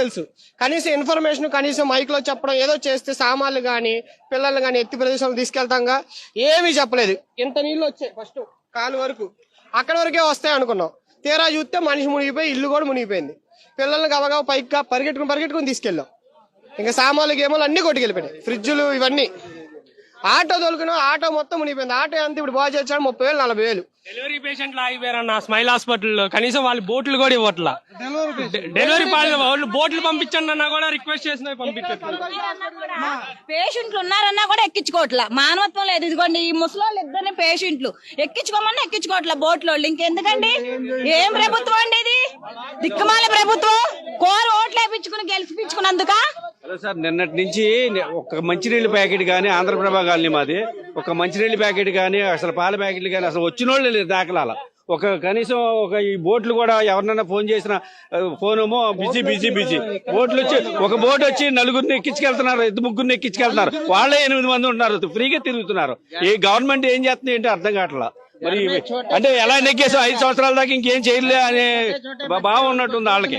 తెలుసు. కనీసం ఇన్ఫర్మేషన్ కనీసం మైక్లో చెప్పడం ఏదో చేస్తే సామాన్లు గాని పిల్లలు గాని ఎత్తి ప్రదేశాలు తీసుకెళ్తాంగా ఏమీ చెప్పలేదు. ఇంత నీళ్ళు వచ్చాయి ఫస్ట్ కాలు వరకు. అక్కడ వరకే వస్తాయి అనుకున్నాం. తీరా చూస్తే మనిషి మునిగిపోయి ఇల్లు కూడా మునిగిపోయింది. పిల్లల్ని గబగబా పైకి పరిగెట్టుకుని పరిగెట్టుకుని తీసుకెళ్ళాం. ఇంకా సామాన్లు గేమాలు అన్ని కొట్టుకెళ్ళిపోయినాయి. ఫ్రిడ్జులు ఇవన్నీ. ఆటో తోలుకున్నాం ఆటో మొత్తం మునిగిపోయింది. ఆటో ఎంత ఇప్పుడు బాగా చేర్చాడు ముప్పై వేలు నలభై వేలు. డెలివరీ పేషెంట్లు ఆగిపోయారన్న స్మైల్ హాస్పిటల్లో కనీసం వాళ్ళు బోట్లు కూడా ఇవ్వట్లా. డెలివరీ పాలు వాళ్ళు బోట్లు పంపించండి అన్నా కూడా రిక్వెస్ట్ చేసిన పంపించట్లేదు. పేషెంట్లు ఉన్నారన్నా కూడా ఎక్కించుకోవట్లా. మానవత్వం లేదు. ఇదిగోండి ఈ ముసలోళ్ళు ఇద్దరిని పేషెంట్లు ఎక్కించుకోమని ఎక్కించుకోవట్లా బోట్లో ఇంకెందుకండి? ఏం ప్రభుత్వం అండి ఇది? దిక్కుమాల ప్రభుత్వం? కోరు ఓట్లు వేపించుకుని గెలిపించుకున్నందుక? హలో సార్ నిన్నటి నుంచి ఒక మంచినీళ్ళ ప్యాకెట్ కానీ ఆంధ్రప్రభ కాలనీ మాది. ఒక మంచినీళ్ళ ప్యాకెట్ కానీ అసలు పాల ప్యాకెట్లు కానీ అసలు వచ్చిన వాళ్ళు లేదు దాఖలాల. ఒక కనీసం ఒక ఈ బోట్లు కూడా ఎవరినైనా ఫోన్ చేసిన ఫోనేమో బిజీ బిజీ బిజీ. బోట్లు వచ్చి ఒక బోట్ వచ్చి నలుగురిని ఎక్కించుకెళ్తున్నారు ఇద్దరు ముగ్గురిని ఎక్కించుకెళ్తున్నారు. వాళ్ళే ఎనిమిది మంది ఉంటున్నారు ఫ్రీగా తిరుగుతున్నారు. ఈ గవర్నమెంట్ ఏం చేస్తుంది ఏంటో అర్థం కావట్లా? మరి అంటే ఎలా నెగ్గేసాం ఐదు సంవత్సరాల దాకా ఇంకేం చేయలే అనే భావం ఉన్నట్టుంది వాళ్ళకి.